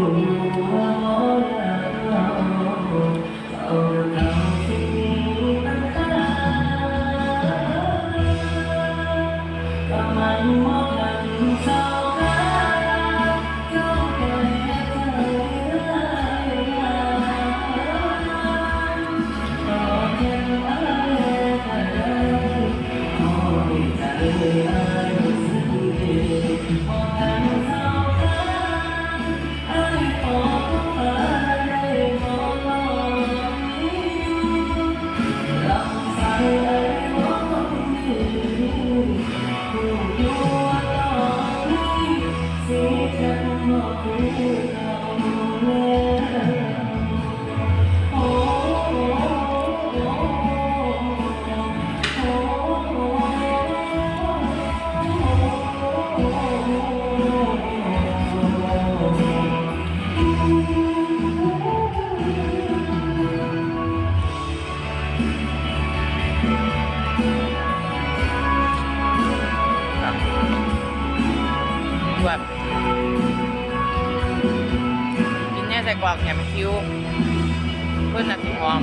หน แบบกินเนี่ยใส่กรอกแหนมคิ้วเพื่อนนักกินหอม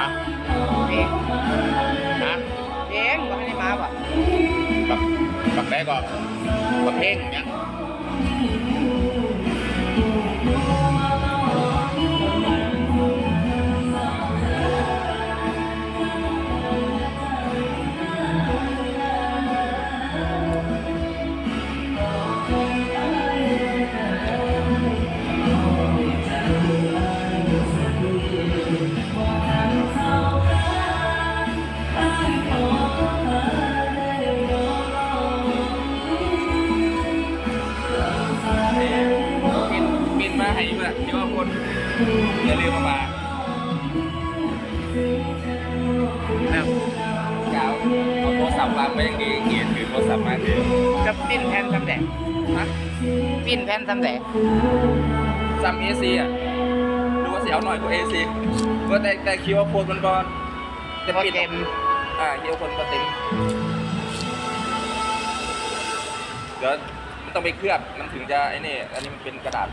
อะเพียงนะเพียงวันไหนมาบ่ะบักบักได้ก็บักเพ่งเนี่ย บินมาให้เพื่อนที่ว่าคนอย่าลืมมามาแล้วกาวเอาโทรศัพท์วางไว้อย่างดีเกียรถือโทรศัพท์มาถือจะปิ้นแผ่นทำแดงฮะปิ้นแผ่นทำแดงซัมเอซีอะดูว่าเสิเอาหน่อยกว่าเอซีก็แต่แต่คิวว่าโคนมันก็จะก็ปิดเต็มอ่าคิวคนก็เต็มเดี๋ยวมันต้องไปเคลือบมันถึงจะไอ้นี่ อันนี้มันเป็นกระดาษ